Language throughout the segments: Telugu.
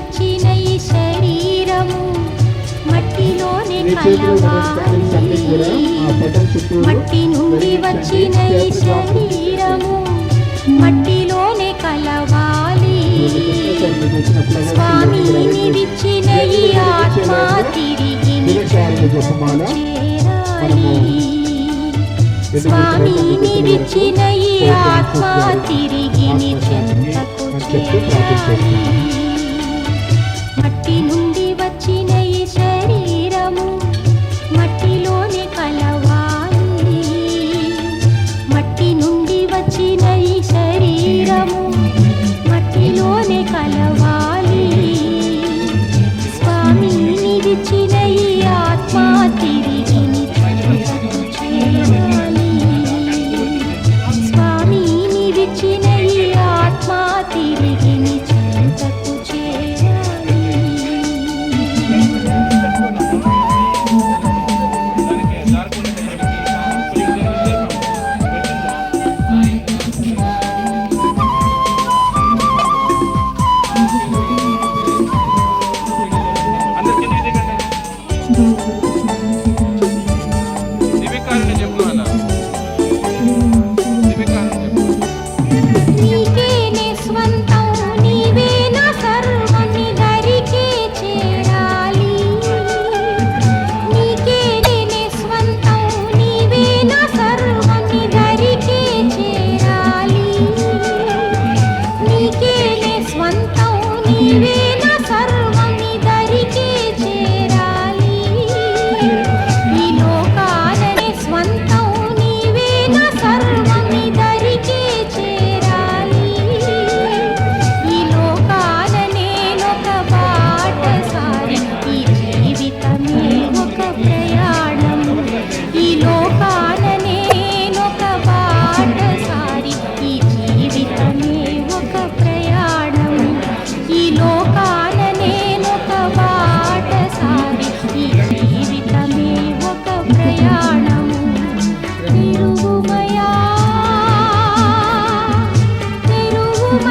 ఈ శరీరము మట్టిలోని కలవాలి. మట్టి నుండి వచ్చిన ఈ శరీరము మట్టిలోనే కలవాలి. స్వామి విచ్చిన ఈ ఆత్మ తిరిగి చేరాలి. స్వామి విచ్చిన ఈ ఆత్మ తిరిగి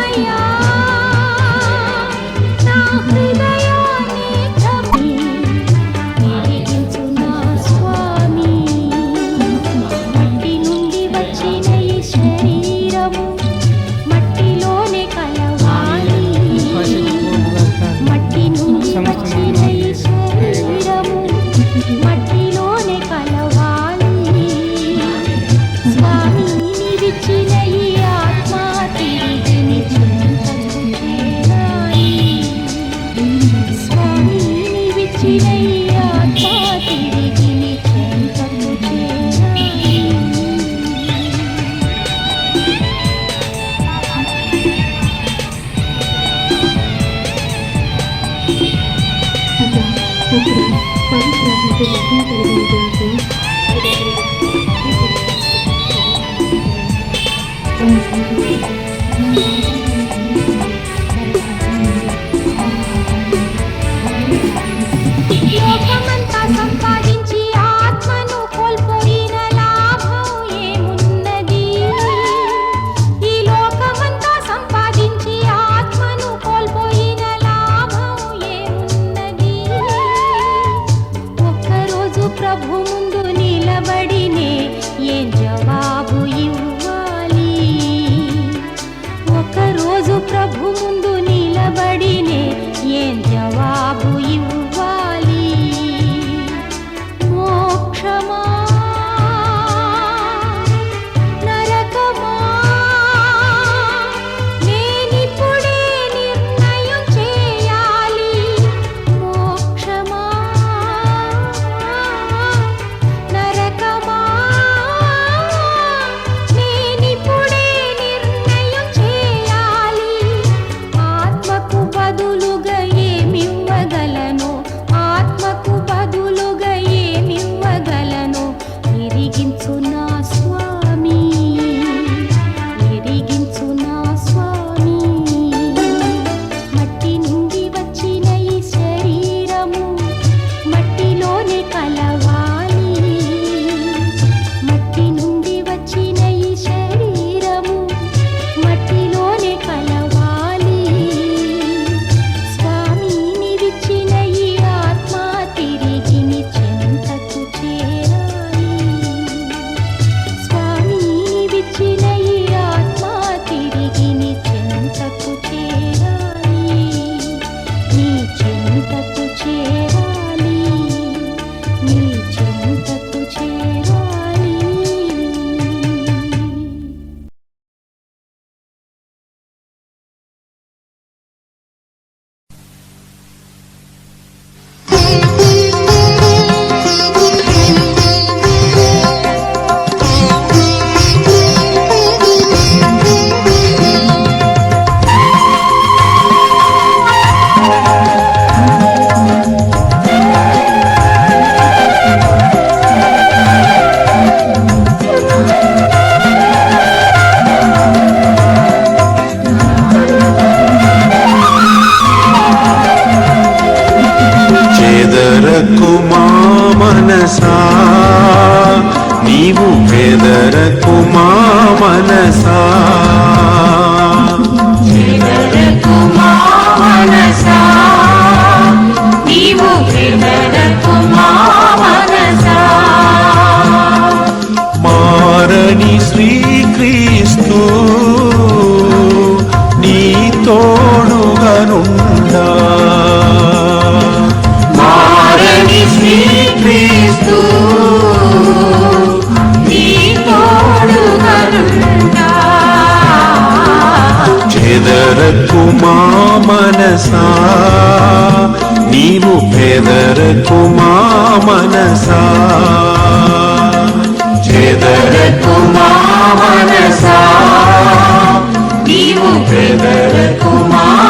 Thank. ಪಾಕಿಸ್ತಾನಕ್ಕೆ ಮತ ಪಡೆದಿದ್ದಾರೆ నీవు బెదరకు మా మా మనసా? నీవు పెదరకు మా మనసా? చెదరకు మా మనసా? నీవు చెదరకు మా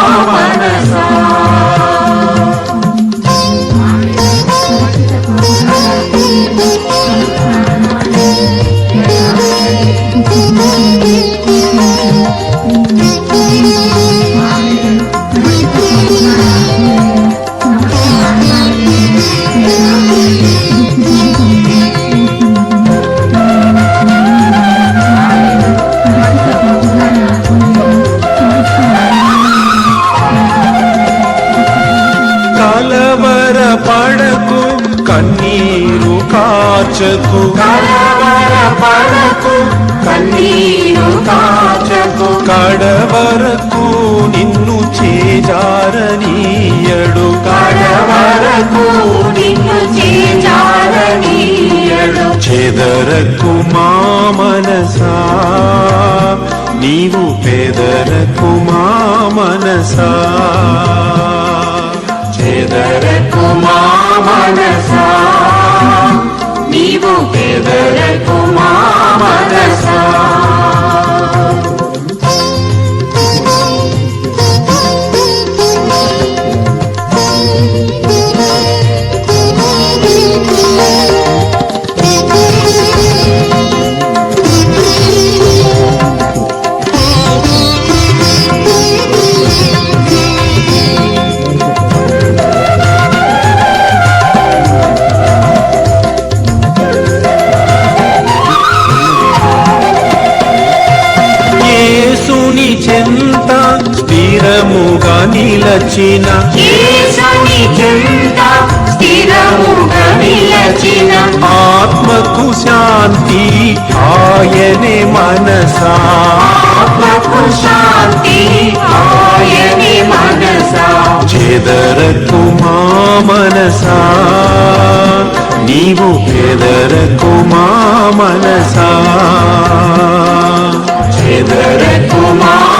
పేదరకు చెదరకు మా మనసా నీవు పేదరకు మా మనసా. చెదరకు మా మనసా నీవు పేదరకు మా మనసా. నిలచిన. ఆత్మకు శాంతి ఆయనే మనసా. ఆత్మకు శాంతి ఆయని మనసా. చెదరకు మా మనసా. నీవు పెదరకు మా మనసా. చెదరకు మా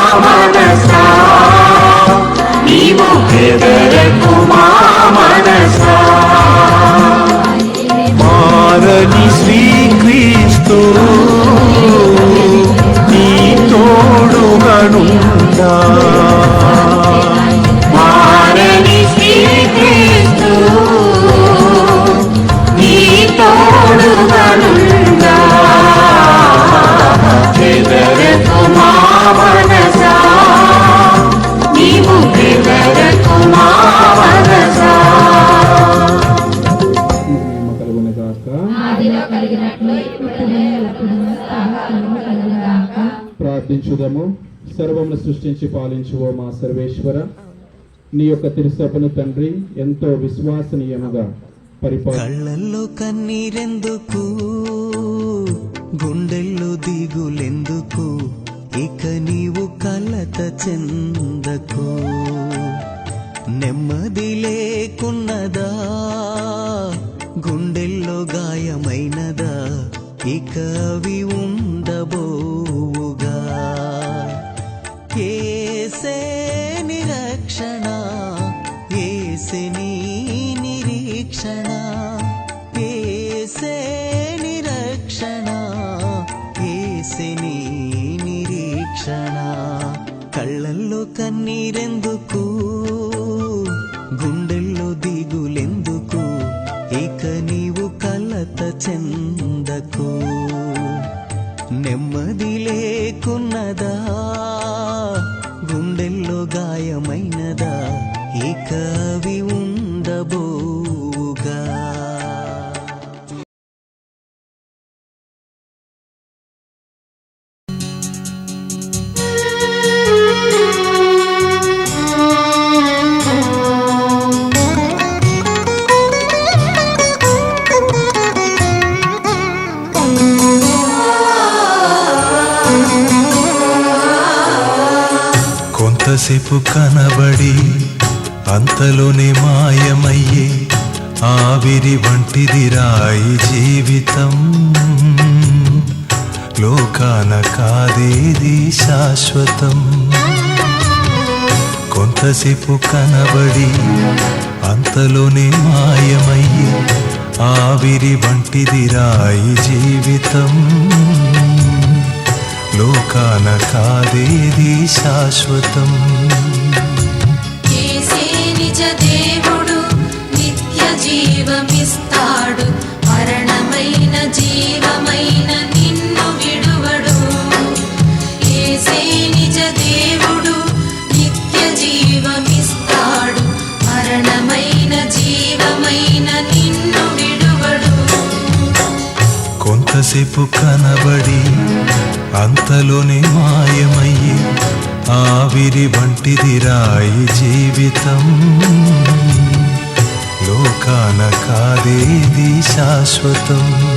నీవు మనసా మారని శ్రీక్రీస్తు ప్రార్థించుదము సర్వమును సృష్టించి పాలించువో మా సర్వేశ్వర. నీ యొక్క తిరుసపను తండ్రి ఎంతో విశ్వాసనీయముగా పరిపాలన కళ్ళల్లో కన్నీరెందుకు? గుండెల్లో దిగులెందుకు? ఇక నీవు కలత చెందకు. నెమ్మది లేకున్నదా? గుండెల్లో గాయమైనదా? ఇక అవి ఉండబో కన్నీరెందుకు కొంతసేపు కనబడి అంతలోనే మాయమయ్యే ఆవిరి వంటిది రాయి జీవితం. లోకాన కాదేది శాశ్వతం. కొంతసేపు కనబడి అంతలోనే మాయమయ్యే ఆవిరి వంటిది రాయి జీవితం. లోకాన కాదేది శాశ్వతం? నిజ దేవుడు నిత్య జీవమిస్తాడు. మరణమైన జీవమైన నిన్ను విడువడు. యేసే నిజ దేవుడు నిత్య జీవమిస్తాడు. మరణమైన జీవమైన నిన్ను విడువడు. కొంతసేపు కనబడి అంతలోనే మాయమయ్యి ఆవిరి వంటిది రాయి జీవితం. లోకాన కాదేది శాశ్వతం.